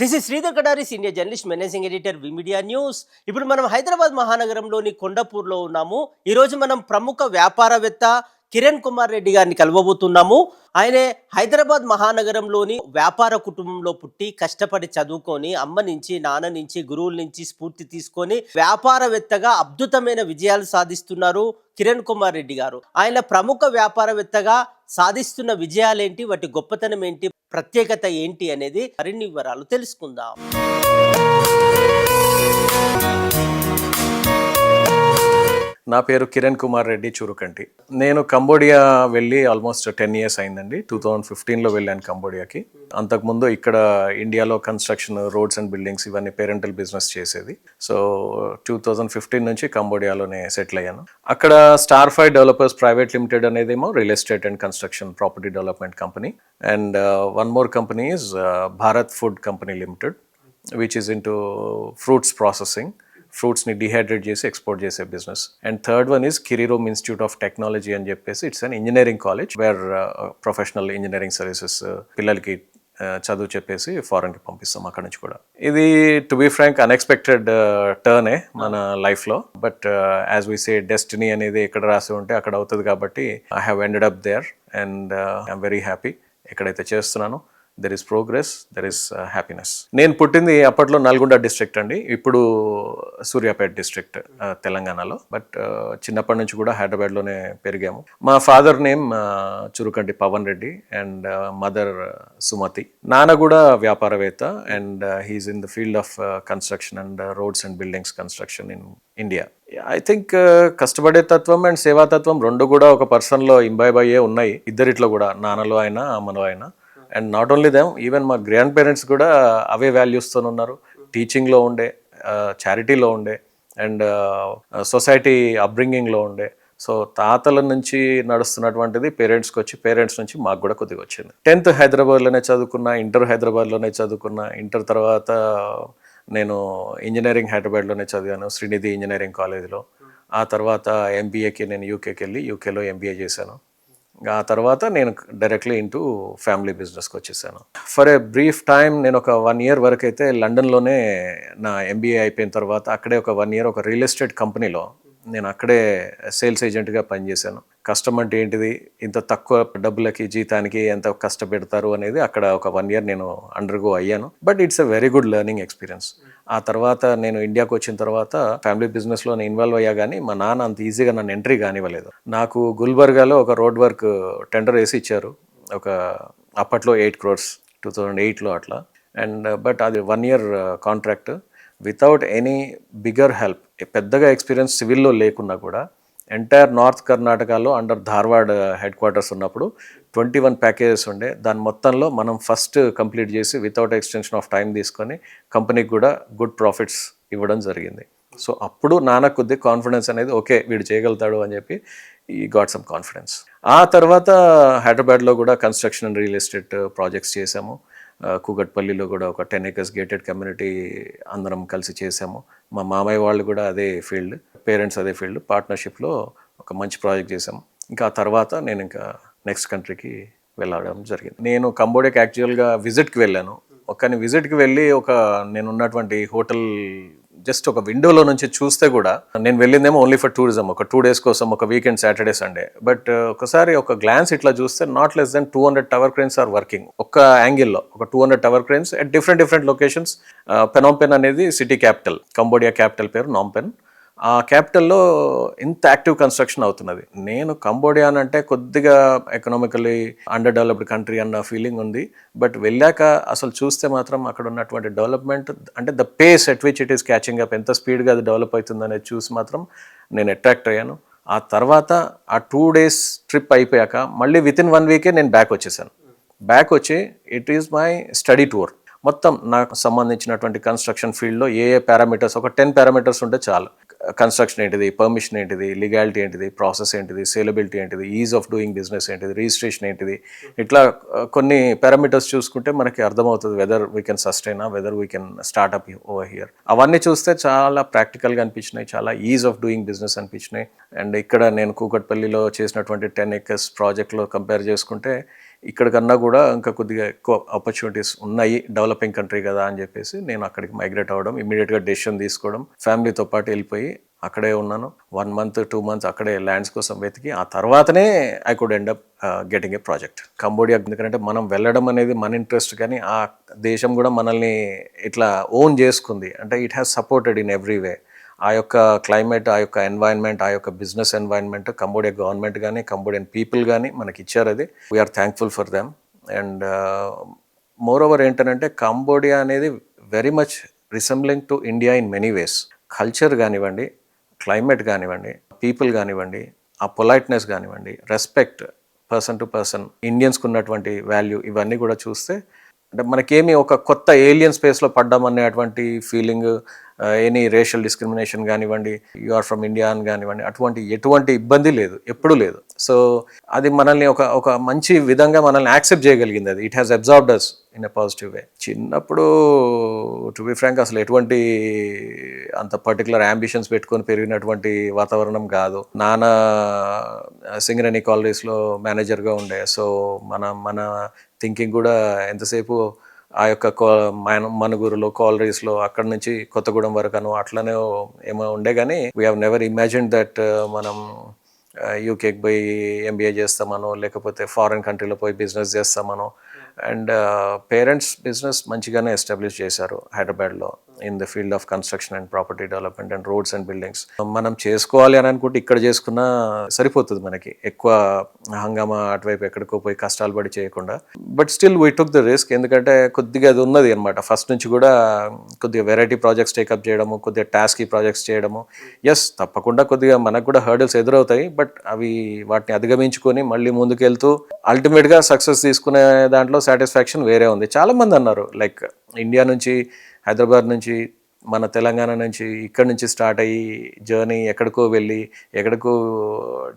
This is Sridhar Kadari senior journalist managing editor media news ఇప్పుడు మనం హైదరాబాద్ మహానగరంలోని కొండపూర్లో ఉన్నాము. ఈరోజు మనం ప్రముఖ వ్యాపారవేత్త కిరణ్ కుమార్ రెడ్డి గారిని కలవబోతున్నాము. ఆయనే హైదరాబాద్ మహానగరంలోని వ్యాపార కుటుంబంలో పుట్టి కష్టపడి చదువుకొని అమ్మ నుంచి నాన్న నుంచి గురువుల నుంచి స్ఫూర్తి తీసుకొని వ్యాపారవేత్తగా అద్భుతమైన విజయాలు సాధిస్తున్నారు కిరణ్ కుమార్ రెడ్డి గారు. ఆయన ప్రముఖ వ్యాపారవేత్తగా సాధిస్తున్న విజయాలేంటి? వాటి గొప్పతనం ఏంటి? ప్రత్యేకత ఏంటి అనేది మరిన్ని వివరాలు తెలుసుకుందాం. నా పేరు కిరణ్ కుమార్ రెడ్డి చురుకంటి. నేను కంబోడియా వెళ్ళి ఆల్మోస్ట్ టెన్ ఇయర్స్ అయిందండి. టూ థౌజండ్ ఫిఫ్టీన్లో వెళ్ళాను కంబోడియాకి. అంతకుముందు ఇక్కడ ఇండియాలో కన్స్ట్రక్షన్ రోడ్స్ అండ్ బిల్డింగ్స్ ఇవన్నీ పేరెంటల్ బిజినెస్ చేసేది. సో టూ థౌజండ్ ఫిఫ్టీన్ నుంచి కంబోడియాలోనే సెటిల్ అయ్యాను. అక్కడ star five developers private limited అనేదేమో real estate and construction property development company. And one more company is Bharat food company limited which is into fruits processing ఫ్రూట్స్ని dehydrate చేసి export చేసే business. And third one is Kirirom institute of technology అని చెప్పేసి it's an engineering college where professional engineering services పిల్లలకి చదువు చెప్పేసి ఫారెన్కి పంపిస్తాం అక్కడ నుంచి కూడా. ఇది టు బీ ఫ్రాంక్ అన్ఎక్స్పెక్టెడ్ టర్నే మన లైఫ్లో. But as we say destiny అనేది ఎక్కడ రాసి ఉంటే అక్కడ అవుతుంది కాబట్టి I have ended up there and I'm very happy ఎక్కడైతే చేస్తున్నానో there is progress there is happiness నేను పుట్టింది అప్పట్లో నల్గొండ డిస్ట్రిక్ట్ అండి. ఇప్పుడు సూర్యాపేట డిస్ట్రిక్ట్ uh, తెలంగాణలో. బట్ uh, చిన్నప్పటి నుంచి కూడా హైదరాబాద్లోనే పెరిగాము. మా father name uh, Churukanti Pavan Reddy and mother Sumathi. నాన్న కూడా వ్యాపారవేత్త and he is in the field of construction and roads and buildings construction in India I think కష్టపడే తత్వం అండ్ సేవాతత్వం రెండు కూడా ఒక పర్సన్లో ఇంబైబ్ అయ్యే ఉన్నాయి. ఇద్దరిట్లో కూడా నాన్నలో అయినా అమ్మలో అయినా. And not only them even మా గ్రాండ్ పేరెంట్స్ కూడా అవే వాల్యూస్తో ఉన్నారు. టీచింగ్లో ఉండే చారిటీలో ఉండే అండ్ సొసైటీ అప్బ్రింగింగ్లో ఉండే. సో తాతల నుంచి నడుస్తున్నటువంటిది పేరెంట్స్కి వచ్చి పేరెంట్స్ నుంచి మాకు కూడా కొద్దిగా వచ్చింది. టెన్త్ హైదరాబాద్లోనే చదువుకున్నా ఇంటర్ హైదరాబాద్లోనే చదువుకున్నా ఇంటర్ తర్వాత నేను ఇంజనీరింగ్ హైదరాబాద్లోనే చదివాను శ్రీనిధి ఇంజనీరింగ్ కాలేజ్లో ఆ తర్వాత ఎంబీఏకి నేను యూకేకి వెళ్ళి యూకేలో ఎంబీఏ చేశాను. ఆ తర్వాత నేను డైరెక్ట్లీ ఇంటూ ఫ్యామిలీ బిజినెస్కి వచ్చేసాను. ఫర్ ఏ బ్రీఫ్ టైం నేను ఒక వన్ ఇయర్ వరకు అయితే లండన్లోనే నా ఎంబీఏ అయిపోయిన తర్వాత అక్కడే ఒక వన్ ఇయర్ ఒక రియల్ ఎస్టేట్ కంపెనీలో నేను అక్కడే సేల్స్ ఏజెంట్గా పనిచేశాను. కష్టం అంటే ఏంటిది? ఇంత తక్కువ డబ్బులకి జీతానికి ఎంత కష్టపెడతారు అనేది అక్కడ ఒక వన్ ఇయర్ నేను అండర్గో అయ్యాను. But it's a very good learning experience ఆ తర్వాత నేను ఇండియాకి వచ్చిన తర్వాత ఫ్యామిలీ బిజినెస్లో నేను ఇన్వాల్వ్ అయ్యా కానీ మా నాన్న అంత ఈజీగా నన్ను ఎంట్రీ కానివ్వలేదు. నాకు గుల్బర్గాలో ఒక రోడ్ వర్క్ టెండర్ వేసి ఇచ్చారు. ఒక అప్పట్లో ఎయిట్ క్రోర్స్ టూ థౌజండ్ ఎయిట్లో అట్లా. అండ్ బట్ అది one year contract without any bigger help పెద్దగా ఎక్స్పీరియన్స్ సివిల్లో లేకున్నా కూడా ఎంటైర్ నార్త్ కర్ణాటకలో అండర్ ధార్వాడ్ హెడ్ క్వార్టర్స్ ఉన్నప్పుడు ట్వంటీ వన్ ప్యాకేజెస్ ఉండే. దాని మొత్తంలో మనం ఫస్ట్ కంప్లీట్ చేసి వితౌట్ ఎక్స్టెన్షన్ ఆఫ్ టైం తీసుకొని కంపెనీకి కూడా గుడ్ ప్రాఫిట్స్ ఇవ్వడం జరిగింది. సో అప్పుడు నాన్న కొద్ది కాన్ఫిడెన్స్ అనేది ఓకే వీడు చేయగలుగుతాడు అని చెప్పి ఈ గాట్ సమ్ కాన్ఫిడెన్స్ ఆ తర్వాత హైదరాబాద్లో కూడా construction and real estate projects చేశాము. కూగట్పల్లిలో కూకట్పల్లిలో కూడా ఒక టెన్ ఏకర్స్ గేటెడ్ కమ్యూనిటీ అందరం కలిసి చేసాము మా మామయ్య వాళ్ళు కూడా అదే ఫీల్డ్ పేరెంట్స్ అదే ఫీల్డ్ పార్ట్నర్షిప్లో ఒక మంచి ప్రాజెక్ట్ చేసాం ఇంకా ఆ తర్వాత నేను ఇంకా నెక్స్ట్ కంట్రీకి వెళ్ళడం జరిగింది. నేను కంబోడియాకి యాక్చువల్గా విజిట్కి వెళ్ళాను. కానీ విజిట్కి వెళ్ళి ఒక నేను ఉన్నటువంటి హోటల్ జస్ట్ ఒక విండోలో నుంచి చూస్తే కూడా నేను వెళ్ళిందేమో ఓన్లీ ఫర్ టూరిజం ఒక టూ డేస్ కోసం ఒక వీకెండ్ సాటర్డే సండే బట్ ఒకసారి ఒక గ్లాన్స్ ఇట్లా చూస్తే not less than two hundred tower cranes are working ఒక యాంగిల్లో ఒక two hundred tower cranes at different different locations Phnom Penh అనేది సిటీ క్యాపిటల్ కంబోడియా క్యాపిటల్ పేరు నాంపెన్ ఆ క్యాపిటల్లో ఇంత యాక్టివ్ కన్స్ట్రక్షన్ అవుతున్నది. నేను కంబోడియా అని అంటే కొద్దిగా ఎకనామికలీ అండర్ డెవలప్డ్ కంట్రీ అన్న ఫీలింగ్ ఉంది. బట్ వెళ్ళాక అసలు చూస్తే మాత్రం అక్కడ ఉన్నటువంటి డెవలప్మెంట్ అంటే the pace at which it is catching up ఎంత స్పీడ్గా అది డెవలప్ అవుతుంది అనేది చూసి మాత్రం నేను అట్రాక్ట్ అయ్యాను. ఆ తర్వాత ఆ టూ డేస్ ట్రిప్ అయిపోయాక మళ్ళీ విత్ ఇన్ వన్ వీకే నేను బ్యాక్ వచ్చేసాను. బ్యాక్ వచ్చి it is my study tour. మొత్తం నాకు సంబంధించినటువంటి కన్స్ట్రక్షన్ ఫీల్డ్లో ఏ ఏ పారామీటర్స్ ఒక టెన్ పారామీటర్స్ ఉంటే చాలు. కన్స్ట్రక్షన్ ఏంటిది పర్మిషన్ ఏంటిది లీగాలిటీ ఏంటిది ప్రాసెస్ ఏంటిది సేలబిలిటీ ఏంటిది ఈజ్ ఆఫ్ డూయింగ్ బిజినెస్ ఏంటిది రిజిస్ట్రేషన్ ఏంటిది. ఇట్లా కొన్ని పారామీటర్స్ చూసుకుంటే మనకి అర్థమవుతుంది whether we can sustain whether we can start up over here అవన్నీ చూస్తే చాలా ప్రాక్టికల్గా అనిపించినాయి చాలా ఈజ్ ఆఫ్ డూయింగ్ బిజినెస్ అనిపించినాయి. అండ్ ఇక్కడ నేను కూకట్పల్లిలో చేసినటువంటి టెన్ ఎకర్స్ ప్రాజెక్ట్లో కంపేర్ చేసుకుంటే ఇక్కడ కన్నా కూడా ఇంకా కొద్దిగా ఎక్కువ ఆపర్చునిటీస్ ఉన్నాయి డెవలపింగ్ కంట్రీ కదా అని చెప్పేసి నేను అక్కడికి మైగ్రేట్ అవ్వడం ఇమీడియట్గా డెసిషన్ తీసుకోవడం ఫ్యామిలీతో పాటు వెళ్ళిపోయి అక్కడే ఉన్నాను. వన్ మంత్ టూ మంత్స్ అక్కడే ల్యాండ్స్ కోసం వెతికి ఆ తర్వాతనే I could end up getting a project Cambodia ఎందుకంటే మనం వెళ్ళడం అనేది మన ఇంట్రెస్ట్ కానీ ఆ దేశం కూడా మనల్ని ఇట్లా ఓన్ చేసుకుంది. అంటే it has supported in every way ఆ యొక్క క్లైమేట్ ఆ యొక్క ఎన్వైర్న్మెంట్ ఆ యొక్క బిజినెస్ ఎన్వైర్న్మెంట్ కంబోడియా గవర్నమెంట్ కానీ కంబోడియన్ పీపుల్ కానీ మనకి ఇచ్చారు అది. We are thankful for them and moreover ఏంటంటే కంబోడియా అనేది very much resembling to India in many ways culture కానివ్వండి క్లైమేట్ కానివ్వండి పీపుల్ కానివ్వండి ఆ పొలైట్నెస్ కానివ్వండి రెస్పెక్ట్ పర్సన్ టు పర్సన్ ఇండియన్స్కి ఉన్నటువంటి వాల్యూ ఇవన్నీ కూడా చూస్తే అంటే మనకేమి ఒక కొత్త ఏలియన్ స్పేస్లో పడ్డామనేటువంటి ఫీలింగ్ ఎనీ రేషియల్ డిస్క్రిమినేషన్ కానివ్వండి యు ఆర్ ఫ్రమ్ ఇండియా అని కానివ్వండి అటువంటి ఎటువంటి ఇబ్బంది లేదు ఎప్పుడూ లేదు. సో అది మనల్ని ఒక ఒక మంచి విధంగా మనల్ని యాక్సెప్ట్ చేయగలిగింది అది. It has observed us in a positive way చిన్నప్పుడు టు బి ఫ్రాంక్ అసలు ఎటువంటి అంత పర్టికులర్ అంబిషన్స్ పెట్టుకొని పెరిగినటువంటి వాతావరణం కాదు. నాన్న సింగరేణి కాలనీస్లో మేనేజర్గా ఉండే. సో మన మన థింకింగ్ కూడా ఎంతసేపు ఆ యొక్క కో మన మనుగురులో కాలరీస్లో అక్కడ నుంచి కొత్తగూడెం వరకు అను అట్లనే ఏమో ఉండే కానీ we have never imagine that మనం యూకేకి పోయి ఎంబీఏ చేస్తామనో లేకపోతే ఫారిన్ కంట్రీలో పోయి బిజినెస్ చేస్తామనో. అండ్ పేరెంట్స్ బిజినెస్ మంచిగానే ఎస్టాబ్లిష్ చేశారు హైదరాబాద్లో. In the field of construction and property development and roads and buildings. మనం చేసుకోవాలి అని అనుకుంటే ఇక్కడ చేసుకున్నా సరిపోతుంది మనకి. ఎక్కువ హంగామా అటువైపు ఎక్కడికో పోయి కష్టాలు పడి చేయకుండా. But still we took the risk ఎందుకంటే కొద్దిగా అది ఉన్నది అనమాట ఫస్ట్ నుంచి కూడా కొద్దిగా వెరైటీ ప్రాజెక్ట్స్ టేకప్ చేయడము కొద్దిగా టాస్కీ ప్రాజెక్ట్స్ చేయడము. ఎస్ తప్పకుండా కొద్దిగా మనకు కూడా హర్డిల్స్ ఎదురవుతాయి. బట్ అవి వాటిని అధిగమించుకొని మళ్ళీ ముందుకెళ్తూ అల్టిమేట్గా సక్సెస్ తీసుకునే దాంట్లో సాటిస్ఫాక్షన్ వేరే ఉంది. చాలామంది అన్నారు లైక్ ఇండియా నుంచి హైదరాబాద్ నుంచి మన తెలంగాణ నుంచి ఇక్కడ నుంచి స్టార్ట్ అయ్యి జర్నీ ఎక్కడికో వెళ్ళి ఎక్కడికో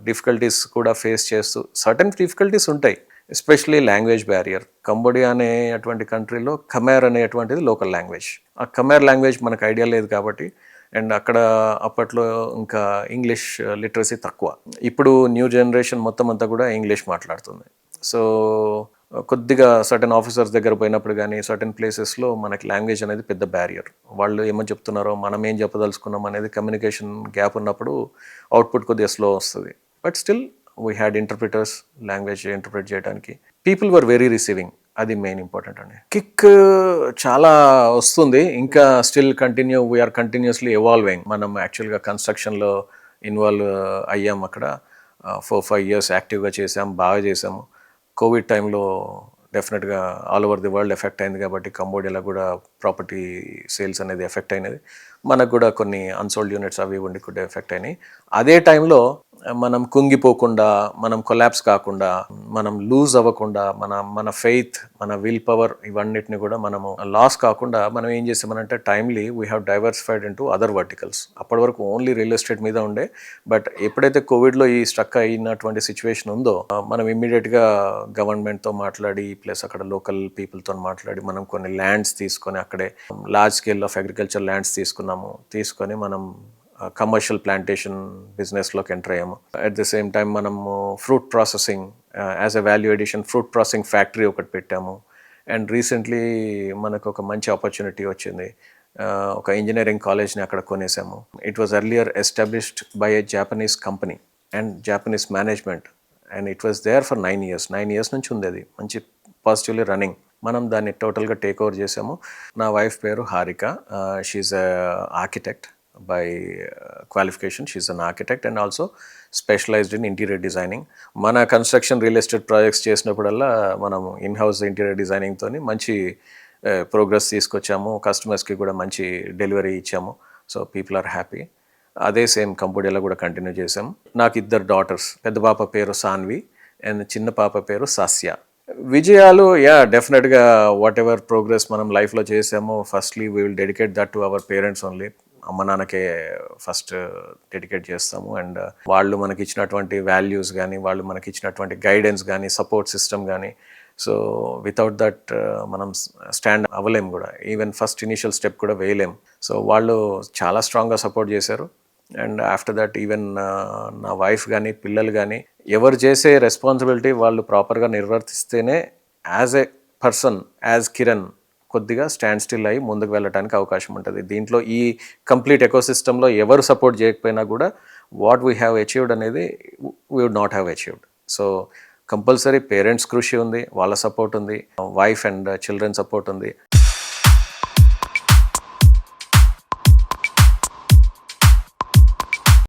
డిఫికల్టీస్ కూడా ఫేస్ చేస్తూ సర్టన్ డిఫికల్టీస్ ఉంటాయి ఎస్పెషలీ లాంగ్వేజ్ బ్యారియర్. కంబోడియా అనే అటువంటి కంట్రీలో ఖమేర్ అనేటువంటిది లోకల్ లాంగ్వేజ్. ఆ ఖమేర్ లాంగ్వేజ్ మనకు ఐడియా లేదు కాబట్టి అండ్ అక్కడ అప్పట్లో ఇంకా ఇంగ్లీష్ లిటరసీ తక్కువ. ఇప్పుడు న్యూ జనరేషన్ మొత్తం అంతా కూడా ఇంగ్లీష్ మాట్లాడుతుంది. సో కొద్దిగా సర్టన్ ఆఫీసర్స్ దగ్గర పోయినప్పుడు కానీ సర్టన్ ప్లేసెస్లో మనకి లాంగ్వేజ్ అనేది పెద్ద బ్యారియర్ వాళ్ళు ఏమని చెప్తున్నారో మనం ఏం చెప్పదలుచుకున్నాం అనేది కమ్యూనికేషన్ గ్యాప్ ఉన్నప్పుడు అవుట్పుట్ కొద్దిగా స్లో వస్తుంది. But still we had interpreters language interpret చేయడానికి పీపుల్ వర్ వెరీ రిసీవింగ్ అది మెయిన్ ఇంపార్టెంట్ అండి. కిక్ చాలా వస్తుంది. ఇంకా still continue we are continuously evolving మనం యాక్చువల్గా కన్స్ట్రక్షన్లో ఇన్వాల్వ్ అయ్యాం అక్కడ. ఫోర్ ఫైవ్ ఇయర్స్ యాక్టివ్గా చేసాం బాగా చేసాము కోవిడ్ టైంలో డెఫినెట్గా all over the world effect అయింది కాబట్టి కంబోడియాలో కూడా ప్రాపర్టీ సేల్స్ అనేది ఎఫెక్ట్ అయినది. మనకు కూడా కొన్ని అన్సోల్డ్ యూనిట్స్ అవి ఉండి కూడా ఎఫెక్ట్ అయినాయి. అదే టైంలో మనం కుంగిపోకుండా మనం కొలాప్స్ కాకుండా మనం లూజ్ అవ్వకుండా మన మన ఫెయిత్ మన విల్ పవర్ ఇవన్నిటిని కూడా మనము లాస్ కాకుండా మనం ఏం చేసామనంటే timely we have diversified into other verticals అప్పటి వరకు ఓన్లీ రియల్ ఎస్టేట్ మీద ఉండే. బట్ ఎప్పుడైతే కోవిడ్లో ఈ స్ట్రక్ అయినటువంటి సిచ్యువేషన్ ఉందో మనం ఇమ్మీడియట్గా గవర్నమెంట్తో మాట్లాడి ప్లస్ అక్కడ లోకల్ పీపుల్తో మాట్లాడి మనం కొన్ని ల్యాండ్స్ తీసుకొని అక్కడే large scale of agriculture lands తీసుకున్నాము. తీసుకొని మనం కమర్షియల్ ప్లాంటేషన్ బిజినెస్లోకి ఎంటర్ అయ్యాము. అట్ ద సేమ్ టైం మనము fruit processing as a value addition fruit processing factory ఒకటి పెట్టాము. అండ్ రీసెంట్లీ మనకు ఒక మంచి ఆపర్చునిటీ వచ్చింది. ఒక ఇంజనీరింగ్ కాలేజ్ని అక్కడ కొనేసాము. It was earlier established by a Japanese company and Japanese management and it was there for nine years nine years నుంచి ఉంది అది. మంచి పాజిటివ్లీ రన్నింగ్ మనం దాన్ని టోటల్గా టేక్ ఓవర్ చేసాము. నా వైఫ్ పేరు Harika. She is architect by qualification she is an architect and also specialized in interior designing మన కన్స్ట్రక్షన్ రియల్ ఎస్టేట్ ప్రాజెక్ట్స్ చేసినప్పుడల్లా మనం ఇన్హౌస్ ఇంటీరియర్ డిజైనింగ్తో మంచి uh, ప్రోగ్రెస్ తీసుకొచ్చాము. కస్టమర్స్కి కూడా మంచి డెలివరీ ఇచ్చాము. సో పీపుల్ ఆర్ హ్యాపీ అదే సేమ్ కంబోడియాలో కూడా కంటిన్యూ చేసాము నాకు ఇద్దరు డాటర్స్ పెద్ద పాప పేరు సాన్వి అండ్ చిన్న పాప పేరు సస్య విజయాలు యా డెఫినెట్గా వాట్ ఎవర్ ప్రోగ్రెస్ మనం లైఫ్లో చేసామో firstly we will dedicate that to our parents only అమ్మ నాన్నకే ఫస్ట్ డెడికేట్ చేస్తాము. అండ్ వాళ్ళు మనకి ఇచ్చినటువంటి వాల్యూస్ కానీ వాళ్ళు మనకి ఇచ్చినటువంటి గైడెన్స్ కానీ సపోర్ట్ సిస్టమ్ కానీ సో వితౌట్ దట్ మనం స్టాండ్ అవ్వలేం కూడా. ఈవెన్ ఫస్ట్ ఇనిషియల్ స్టెప్ కూడా వేయలేం. సో వాళ్ళు చాలా స్ట్రాంగ్గా సపోర్ట్ చేశారు. అండ్ ఆఫ్టర్ దట్ ఈవెన్ నా వైఫ్ కానీ పిల్లలు కానీ ఎవరు చేసే రెస్పాన్సిబిలిటీ వాళ్ళు ప్రాపర్గా నిర్వర్తిస్తేనే as a person as Kiran కొద్దిగా స్టాండ్ స్టిల్ అయ్యి ముందుకు వెళ్ళడానికి అవకాశం ఉంటుంది. దీంట్లో ఈ కంప్లీట్ ఎకోసిస్టంలో ఎవరు సపోర్ట్ చేయకపోయినా కూడా వాట్ వీ హ్యావ్ అచీవ్డ్ అనేది we would not have achieved so compulsory parents కృషి ఉంది వాళ్ళ సపోర్ట్ ఉంది వైఫ్ అండ్ చిల్డ్రన్ సపోర్ట్ ఉంది.